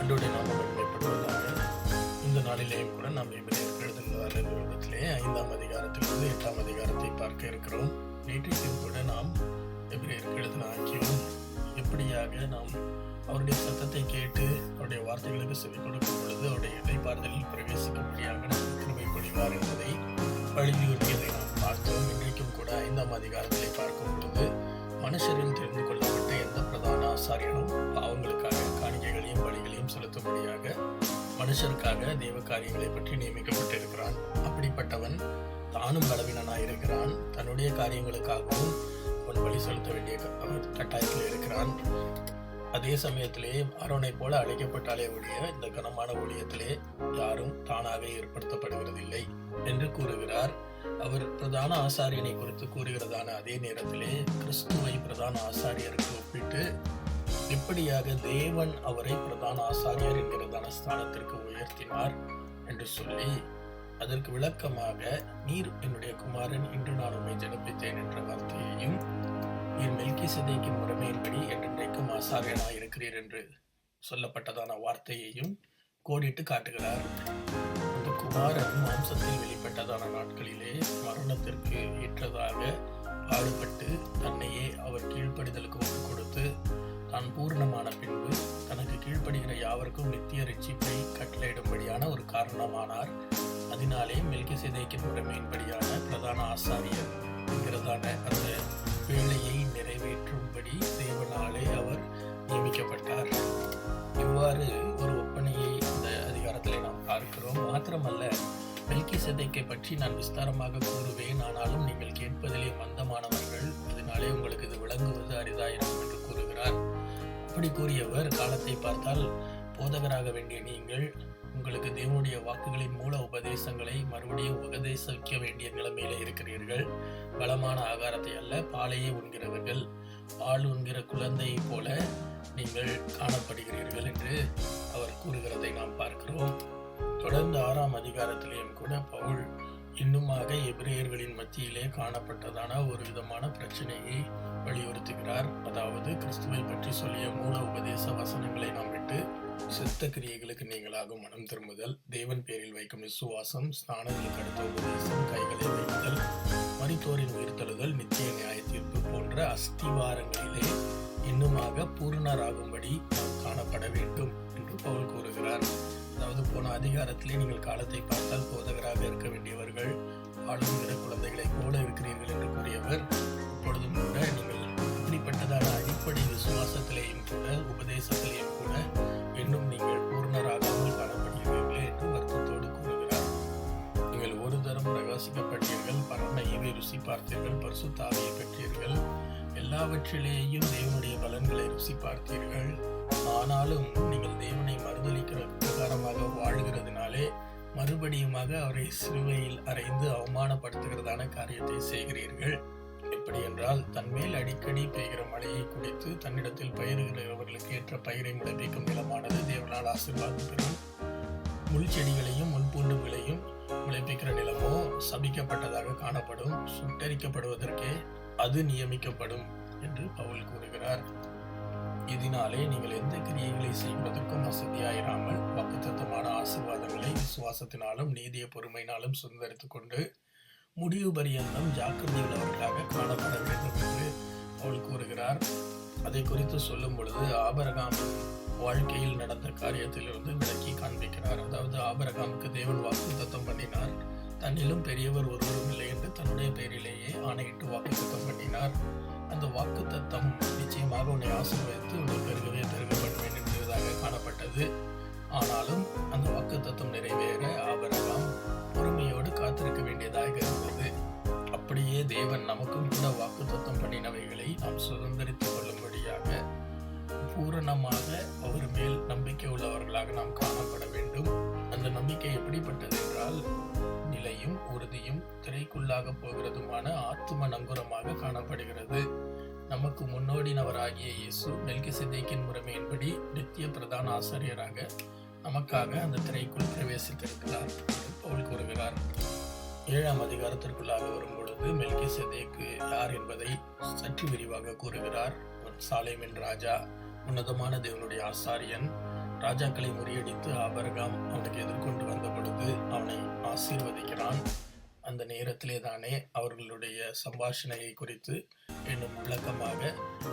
அன்றுடைய நாமங்கள் மகிமைப்படுவதாக இந்த நாளிலேயும் கூட நாம் எபிரேயர் எழுதுகிறார் நிறுவனத்திலே ஐந்தாம் அதிகாரத்திலிருந்து எட்டாம் அதிகாரத்தை பார்க்க இருக்கிறோம். நேற்றைக்கும் கூட நாம் எபிரேயருக்கு எழுதின ஆக்கியோம் எப்படியாக நாம் அவருடைய சத்தத்தை கேட்டு அவருடைய வார்த்தைகளுக்கு செவி கொடுக்கும் பொழுது அவருடைய இடைப்பாறுதலில் பிரவேசிக்கும்படியாக நமக்கு கிருபை பொழிவார் என்பதை வலியுறுத்தியதை நாம் பார்த்தோம். இன்றைக்கும் கூட ஐந்தாம் அதிகாரத்தை பார்க்கும் பொழுது மனுஷரில் தெரிந்து கொள்ளப்பட்ட எந்த பிரதான ஆசாரியனும் பாவங்களுக்காக காணிக்கைகளையும் வழிகளையும் செலுத்தும்படியாக மனுஷருக்காக தெய்வ காரியங்களை பற்றி நியமிக்கப்பட்டிருக்கிறான். அப்படிப்பட்டவன் தானும் பலவீனனாயிருக்கிறான் தன்னுடைய காரியங்களுக்காகவும் அவன் வழி செலுத்த வேண்டிய கட்டாயத்தில் இருக்கிறான். அதே சமயத்திலே அரோனை போல அழைக்கப்பட்டாலே ஒழிய இந்த கனமான ஊழியத்திலே யாரும் தானாக ஏற்படுத்தப்படுகிறதில்லை என்று கூறுகிறார். அவர் பிரதான ஆசாரியனை குறித்து கூறுகிறதான அதே நேரத்திலே கிறிஸ்துவை பிரதான ஆசாரியருக்கு ஒப்பிட்டு எப்படியாக தேவன் அவரை பிரதான ஆசாரியர் என்கிறதான ஸ்தானத்திற்கு உயர்த்தினார்? என்று சொல்லி அதற்கு விளக்கமாக நீர் என்னுடைய குமாரன் இன்று நான் உண்மை ஜனப்பித்தேன் என்ற வார்த்தையையும் நீர் மெல்கி சதேக்கின் முறைமையின்படி என்றென்றைக்கும் ஆசாரியனாக இருக்கிறீர் என்று சொல்லப்பட்டதான வார்த்தையையும் கோடிட்டு காட்டுகிறார். இந்த குமாரன் மாம்சத்தில் வெளிப்பட்டதான நாட்களிலே மரணத்திற்கு ஏற்றதாக பாடுபட்டு தன்னையே அவர் கீழ்ப்படிதலுக்கு ஒப்புக் கொடுத்து தான் பூர்ணமான பின்பு தனக்கு கீழ்ப்படுகிற யாவருக்கும் நித்திய ரட்சிப்பை கட்டளையிடும்படியான ஒரு காரணமானார். அதனாலே மெல்கி சிதைக்கின் முறைமையின்படியான பிரதான ஆசாரியர் என்கிறதான அந்த வேலையை நிறைவேற்றும்படி தேவனாலே அவர் நியமிக்கப்பட்டார். இவ்வாறு ஒரு பார்க்கிறோம். மாத்திரமல்ல மெல்கி சிதைக்கை பற்றி நான் விஸ்தாரமாக கூறுவேன். ஆனாலும் நீங்கள் கேட்பதிலே மந்தமானவர்கள் அதனாலே உங்களுக்கு இது விளங்குவது அரிதாயிரம் என்று கூறுகிறார். அப்படி கூறியவர் காலத்தை பார்த்தால் போதகராக வேண்டிய நீங்கள் உங்களுக்கு தேவனுடைய வாக்குகளின் மூல உபதேசங்களை மறுபடியும் உபதேசிக்க வேண்டிய நிலைமையில இருக்கிறீர்கள். பலமான ஆகாரத்தை அல்ல பாலையே உண்கிறவர்கள். பால் உண்கிற குழந்தை போல நீங்கள் காணப்படுகிறீர்கள் என்று அவர் கூறுகிறதை நாம் பார்க்கிறோம். தொடர்ந்து ஆறாம் அதிகாரத்திலேயும் கூட பவுல் இன்னுமாக எபிரேயர்களின் மத்தியிலே காணப்பட்டதான ஒரு விதமான பிரச்சனையை வலியுறுத்துகிறார். அதாவது கிறிஸ்துவை பற்றி சொல்லிய மூல உபதேச வசனங்களை நாம் விட்டு சித்த கிரியைகளுக்கு நீங்களாக மனம் திரும்புதல் தேவன் பேரில் வைக்கும் விசுவாசம் ஸ்நானங்களுக்கு அடுத்த உபதேசம் கைகளை வைத்தல் மரித்தோரின் உயிர்த்தழுதல் நித்திய நியாய தீர்ப்பு போன்ற அஸ்திவாரங்களிலே இன்னுமாக பூர்ணராகும்படி நாம் காணப்பட வேண்டும் என்று பவுல் கூறுகிறார். அதாவது போன அதிகாரத்திலே நீங்கள் காலத்தை பார்த்தால் போதகராக இருக்க வேண்டியவர்கள் ஆளுகிற குழந்தைகளைப் போல இருக்கிறீர்கள் என்று கூறியவர் இப்பொழுதும் கூட நீங்கள் இப்படிப்பட்டதான அடிப்படை விசுவாசத்திலேயும் கூட உபதேசத்திலேயும் கூட இன்னும் நீங்கள் பூர்ணராகாமல் காணப்படுகிறீர்களே என்று வருத்தத்தோடு கூறுகிறார். நீங்கள் ஒரு தரம் பிரகாசிக்கப்பட்டீர்கள் பரம இவை ருசி பார்த்தீர்கள் பரிசுத்தாவியை பெற்றீர்கள் எல்லாவற்றிலேயும் தேவனுடைய பலன்களை ருசி பார்த்தீர்கள். ஆனாலும் நீங்கள் தேவனை மறுதளிக்கிற பிரகாரமாக வாழ்கிறதுனாலே மறுபடியுமாக அவரை சிலுவையில் அறைந்து அவமானப்படுத்துகிறதான காரியத்தை செய்கிறீர்கள். எப்படி என்றால் தன்மேல் அடிக்கடி பெய்கிற மழையை குடித்து தன்னிடத்தில் பயிர்கிறவர்களுக்கு ஏற்ற பயிரை முளைப்பிக்கும் நிலமானது தேவனால் ஆசீர்வாதம் பெறும். முள் செடிகளையும் முள்பூண்டுகளையும் முளைப்பிக்கிற நிலமோ சபிக்கப்பட்டதாக காணப்படும் சுட்டரிக்கப்படுவதற்கே அது நியமிக்கப்படும் என்று பவுல் கூறுகிறார். இதனாலே நீங்கள் எந்த கிரியைகளை செய்வதற்கும் வசதியாயிராமல் வாக்குத்தத்தமான ஆசீர்வாதங்களை விசுவாசத்தினாலும் நீதிய பொறுமையினாலும் சுதந்திரித்துக் கொண்டு முடிவு பரியந்தம் ஜாக்கிரதையுள்ளவர்களாக காணப்பட வேண்டும் என்று அவள் கூறுகிறார். அதை குறித்து சொல்லும் பொழுது ஆபரகாம் வாழ்க்கையில் நடந்த காரியத்திலிருந்து விளக்கி காண்பிக்கிறார். அதாவது ஆபரகாமுக்கு தேவன் வாக்குத்தத்தம் பண்ணினார். தன்னிலும் பெரியவர் ஒருவரும் இல்லை என்று தன்னுடைய பெயரிலேயே ஆணையிட்டு வாக்குத்தத்தம் பண்ணினார். அந்த வாக்குத்தத்தம் நிச்சயமாக உன்னை ஆசீர்வதித்து உங்களுக்கு பெருகவே பெருக வேண்டும் என்கிறதாக காணப்பட்டது. ஆனாலும் அந்த வாக்குத்தத்தம் நிறைவேற ஆபரகாம் பொறுமையோடு காத்திருக்க வேண்டியதாக இருந்தது. அப்படியே தேவன் நமக்கும் கூட வாக்குத்தத்தம் பண்ணினவைகளை நாம் சுதந்திரித்துக் கொள்ளும்படியாக பூரணமாக அவர் மேல் நம்பிக்கை உள்ளவர்களாக நாம் காணப்பட வேண்டும். அந்த நம்பிக்கை எப்படிப்பட்டது என்றால் நிலையும் உறுதியும் திரைக்குள்ளாக போகிறதுமான ஆத்தும நங்குரமாக காணப்படுகிறது. நமக்கு முன்னோடினவராகிய இயேசு மெல்கி சிதைக்கின் முறைமையின்படி நித்திய பிரதான ஆசிரியராக நமக்காக அந்த திரைக்குள் பிரவேசித்திருக்கிறார் அவள் பவுல் கூறுகிறார். ஏழாம் அதிகாரத்திற்குள்ளாக வரும் பொழுது மெல்கி செதேக்கு யார் என்பதை சற்று விரிவாக கூறுகிறார். அவன் சாலேமின் ராஜா உன்னதமான தேவனுடைய ஆசாரியன். ராஜாக்களை முறியடித்து ஆபரகாம் அவனுக்கு எதிர்கொண்டு வந்த பொழுது அவனை ஆசீர்வதிக்கிறான். அந்த நேரத்திலே தானே அவர்களுடைய சம்பாஷணையை குறித்து என்னும் விளக்கமாக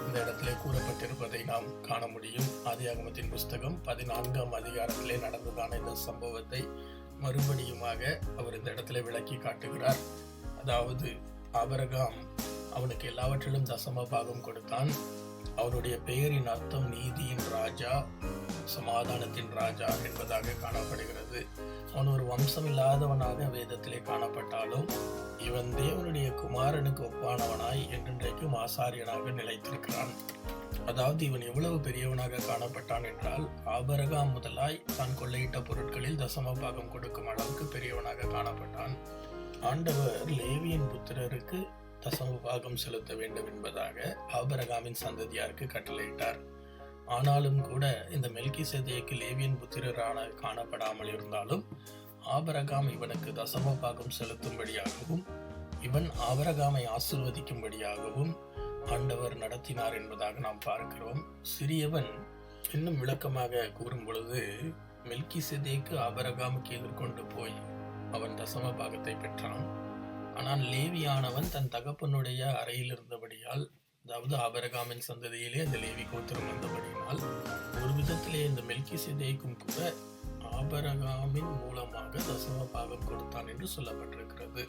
இந்த இடத்திலே கூறப்பட்டிருப்பதை நாம் காண முடியும். ஆதியாகமத்தின் புஸ்தகம் பதினான்காம் அதிகாரத்திலே நடந்ததான இந்த சம்பவத்தை மறுபடியுமாக அவர் இந்த இடத்துல விளக்கி காட்டுகிறார். அதாவது அபரகாம் அவனுக்கு எல்லாவற்றிலும் தசம பாகம் கொடுத்தான். அவருடைய பெயரின் அர்த்தம் நீதியின் ராஜா. சமாதானத்தின் ராஜா என்பதாக காணப்படுகிறது. அவன் ஒரு வம்சம் இல்லாதவனாக வேதத்திலே காணப்பட்டாலும் இவன் தேவனுடைய குமாரனுக்கு ஒப்பானவனாய் என்றென்றைக்கும் ஆசாரியனாக நிலைத்திருக்கிறான். அதாவது இவன் எவ்வளவு பெரியவனாக காணப்பட்டான் என்றால் ஆபரகாம் முதலாய் தான் கொள்ளையிட்ட பொருட்களில் தசம பாகம் கொடுக்கும் அளவுக்கு பெரியவனாக காணப்பட்டான். ஆண்டவர் லேவியின் புத்திரருக்கு தசம பாகம் செலுத்த வேண்டும் என்பதாக ஆபரகாமின் சந்ததியாருக்கு கட்டளையிட்டார். ஆனாலும் கூட இந்த மெல்கி சேதைக்கு லேவியன் புத்திரரான காணப்படாமல் இருந்தாலும் ஆபரகாம் இவனுக்கு தசம பாகம் செலுத்தும்படியாகவும் இவன் ஆபரகாமை ஆசிர்வதிக்கும்படியாகவும் ஆண்டவர் நடத்தினார் என்பதாக நாம் பார்க்கிறோம். சிறியவன் இன்னும் விளக்கமாக கூறும் பொழுது மெல்கி சிதேக்கு ஆபரகாமுக்கு எதிர்கொண்டு போய் அவன் தசம பாகத்தை பெற்றான். ஆனால் லேவியானவன் தன் தகப்பனுடைய அறையில் இருந்தபடியால் அதாவது ஆபரகாமின் சந்ததியிலே அந்த லேவி கோத்திரம் வந்தபடியினால் ஒரு விதத்திலே இந்த மெல்கி சிதைக்கும் கூட ஆபரகாமின் மூலமாக தசம பாகம் கொடுத்தான் என்று சொல்லப்பட்டிருக்கிறது.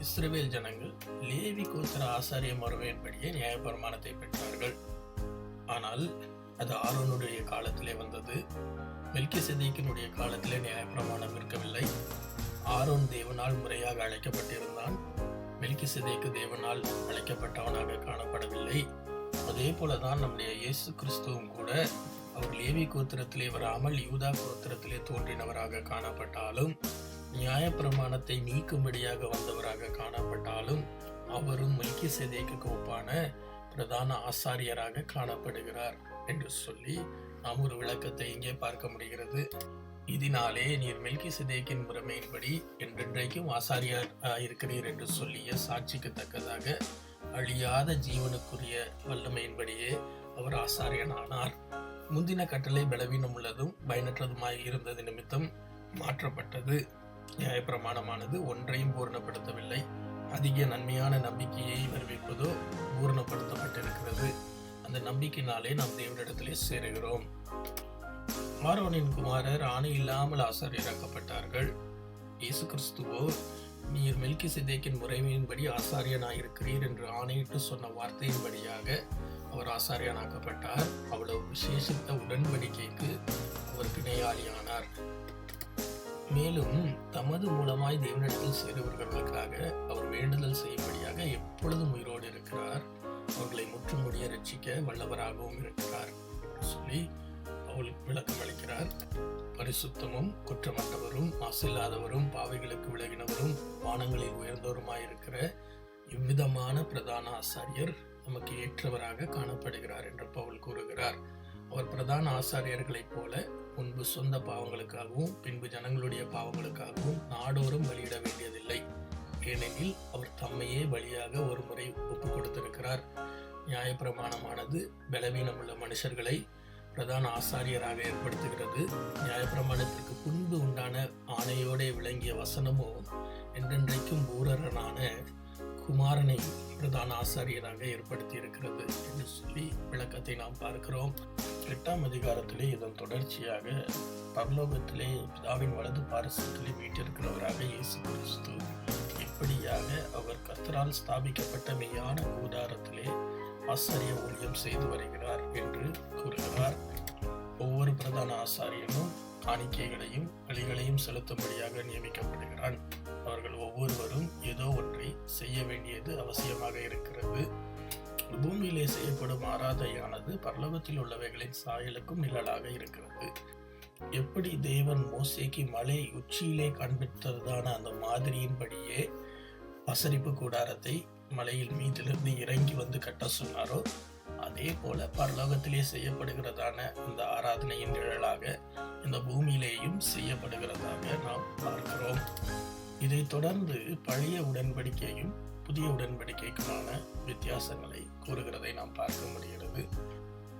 இஸ்ரேவேல் ஜனங்கள் லேவி கோத்திர ஆசாரிய முறையின்படியே நியாயப்பிரமாணத்தை பெற்றார்கள். ஆனால் அது ஆரோனுடைய காலத்திலே வந்தது. மெல்கி சிதைக்கினுடைய காலத்திலே நியாயப்பிரமாணம் இருக்கவில்லை. ஆரோன் தேவனால் முறையாக அழைக்கப்பட்டிருந்தான். மெலிக்கு சிதைக்கு தேவனால் அழைக்கப்பட்டவனாக காணப்படவில்லை. அதே போலதான் நம்முடைய இயேசு கிறிஸ்துவும் கூட அவர் லேவி கோத்திரத்திலே வராமல் யூதா கோத்திரத்திலே தோன்றினவராக காணப்பட்டாலும் நியாயப்பிரமாணத்தை நீக்கும்படியாக வந்தவராக காணப்பட்டாலும் அவரும் மெல்கி சேதைக்கு கோப்பான பிரதான ஆசாரியராக காணப்படுகிறார் என்று சொல்லி நாம் ஒரு விளக்கத்தை இங்கே பார்க்க முடிகிறது. இதனாலே நீர் மெல்கி சிதேக்கின் முறைமையின்படி என்றென்றைக்கும் ஆசாரியார் இருக்கிறீர் என்று சொல்லிய சாட்சிக்கு தக்கதாக அழியாத ஜீவனுக்குரிய வல்லமையின்படியே அவர் ஆசாரியன் ஆனார் முந்தின கட்டளை பலவீனம் உள்ளதும் பயனற்றதுமாய் இருந்தது நிமித்தம் மாற்றப்பட்டது. நியாயப்பிரமாணமானது ஒன்றையும் பூரணப்படுத்தவில்லை. அதிக நன்மையான நம்பிக்கையை வருவிப்பதோ பூரணப்படுத்தப்பட்டிருக்கிறது. அந்த நம்பிக்கையினாலே நாம் தேவனிடத்திலே சேருகிறோம். ஆரோனின் குமாரர் ஆணை இல்லாமல் ஆசாரியராக்கப்பட்டார்கள் இயேசு கிறிஸ்துவோ நீர் மெல்கி சிதேக்கின் முறைமையின்படி ஆசாரியனாயிருக்கிறீர் என்று ஆணையிட்டு சொன்ன வார்த்தையின்படியாக அவர் ஆசாரியனாக்கப்பட்டார். அவ்வளவு விசேஷித்த உடன்படிக்கைக்கு அவர் பிணையாளியானார் மேலும் தமது மூலமாய் தேவனிடத்தில் சேருவர்களுக்காக அவர் வேண்டுதல் செய்யும்படியாக எப்பொழுதும் உயிரோடு இருக்கிறார். அவர்களை முற்றுமுடிய ரட்சிக்க வல்லவராகவும் இருக்கிறார். சொல்லி அவளுக்கு விளக்கம் அளிக்கிறார். பரிசுத்தமும் குற்றமற்றவரும் மாசில்லாதவரும் பாவைகளுக்கு விலகினவரும் வானங்களில் உயர்ந்தவருமாயிருக்கிற இவ்விதமான பிரதான ஆசாரியர் நமக்கு ஏற்றவராக காணப்படுகிறார் என்று பவுல் கூறுகிறார். அவர் பிரதான ஆசாரியர்களைப் போல முன்பு சொந்த பாவங்களுக்காகவும் பின்பு ஜனங்களுடைய பாவங்களுக்காகவும் நாடோறும் பலியிட வேண்டியதில்லை. ஏனெனில் அவர் தம்மையே பலியாக ஒரு முறை ஒப்பு கொடுத்திருக்கிறார். நியாயப்பிரமாணமானது பலவீனமுள்ள மனுஷர்களை பிரதான ஆசாரியராக ஏற்படுத்துகிறது. நியாயப்பிரமாணத்திற்கு பின்பு உண்டான ஆணையோடே விளங்கிய வசனமோ என்றென்றைக்கும் பூரரனான குமாரனை பிரதான ஆசாரியராக ஏற்படுத்தி இருக்கிறது என்று சொல்லி விளக்கத்தை நாம் பார்க்கிறோம். எட்டாம் அதிகாரத்திலே இதன் தொடர்ச்சியாக பரலோகத்திலே பிதாவின் வலது பாரசத்திலே வீட்டிருக்கிறவராக இயேசு கிறிஸ்து. இப்படியாக அவர் கத்தரால் ஸ்தாபிக்கப்பட்ட மெய்யான கூடாரத்திலே ஆசிரிய ஊழியம் செய்து வருகிறார் என்று கூறுகிறார் ஒவ்வொரு பிரதான ஆசாரியனும் காணிக்கைகளையும் வழிகளையும் செலுத்தும்படியாக நியமிக்கப்படுகிறான். அவர்கள் ஒவ்வொருவரும் ஏதோ ஒன்றை செய்ய வேண்டியது அவசியமாக இருக்கிறது. பூமியிலே செய்யப்படும் ஆராதையானது பரலோகத்தில் உள்ளவைகளின் சாயலுக்கும் நிழலாக இருக்கிறது. எப்படி தேவன் மோசேக்கு மலை உச்சியிலே காண்பித்ததான அந்த மாதிரியின்படியே வசரிப்பு கூடாரத்தை மலையில் மீதிலிருந்து இறங்கி வந்து கட்ட சொன்னாரோ அதே போல பரலோகத்திலே செய்யப்படுகிறதான இந்த ஆராதனையின் நிழலாக இந்த பூமியிலேயும் செய்யப்படுகிறதாக நாம் பார்க்கிறோம். இதைத் தொடர்ந்து பழைய உடன்படிக்கையும் புதிய உடன்படிக்கைக்குமான வித்தியாசங்களை கூறுகிறதை நாம் பார்க்க முடிகிறது.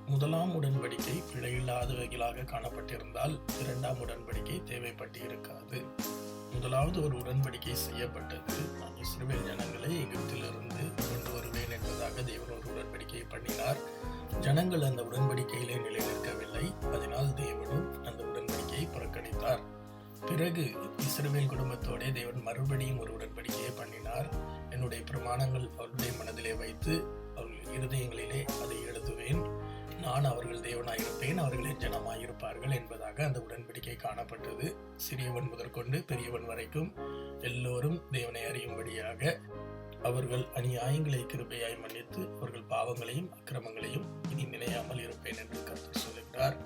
முதலாம் உடன்படிக்கை பிழையில்லாதவைகளாக காணப்பட்டிருந்தால் இரண்டாம் உடன்படிக்கை தேவைப்பட்டு இருக்காது முதலாவது ஒரு உடன்படிக்கை செய்யப்பட்டது. நான் இஸ்ரேல் ஜனங்களை எகிப்திலிருந்து கொண்டு வருவேன் என்பதாக தேவன் ஒரு உடன்படிக்கையை பண்ணினார். ஜனங்கள் அந்த உடன்படிக்கையிலே நிலைநிற்கவில்லை. அதனால் தேவனும் அந்த உடன்படிக்கையை புறக்கணித்தார். பிறகு இஸ்ரேல் குடும்பத்தோடே தேவன் மறுபடியும் ஒரு உடன்படிக்கையை பண்ணினார். என்னுடைய பிரமாணங்கள் அவருடைய மனதிலே வைத்து அவர்கள் இருதயங்களிலே அதை எழுதுவேன். நான் அவர்கள் தேவனாயிருப்பேன் அவர்கள் என் ஜனமாயிருப்பார்கள் என்பதாக அந்த உடன்படிக்கை காணப்பட்டது. சிறியவன் முதற்கொண்டு பெரியவன் வரைக்கும் எல்லோரும் தேவனை அறியும்படியாக அவர்கள் அநியாயங்களை கிருபையாய் மன்னித்து அவர்கள் பாவங்களையும் அக்கிரமங்களையும் இனி நினையாமல் இருப்பேன் என்று கருத்து சொல்லுகிறார்.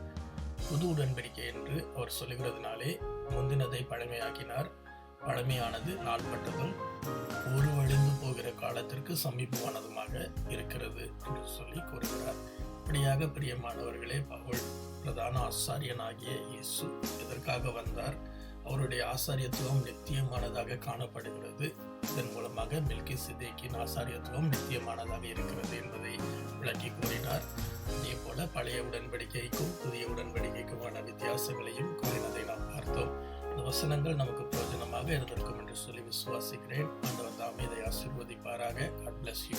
புது உடன்படிக்கை என்று அவர் சொல்லுகிறதுனாலே முந்தினதை பழமையாக்கினார். பழமையானது நாள்பட்டதும் உருவழிந்து போகிற காலத்திற்கு சமீபமானதுமாக இருக்கிறது என்று சொல்லி கூறுகிறார். அப்படியாக பிரியமானவர்களே பவுல் பிரதான ஆசாரியனாகிய இயேசு எதற்காக வந்தார்? அவருடைய ஆசாரியத்துவம் நித்தியமானதாக காணப்படுகிறது. இதன் மூலமாக மில்கி சிதேக்கின் ஆசாரியத்துவம் நித்தியமானதாக இருக்கிறது என்பதை விளக்கி கூறினார். அதே போல பழைய உடன்படிக்கைக்கும் புதிய உடன்படிக்கைக்குமான வித்தியாசங்களையும் கூறினதை நாம் பார்த்தோம். இந்த வசனங்கள் நமக்கு பிரயோஜனமாக இருந்திருக்கும் என்று சொல்லி விசுவாசிக்கிறேன். ஆண்டவர் தாமே இதை ஆசீர்வதிப்பாராக. God bless you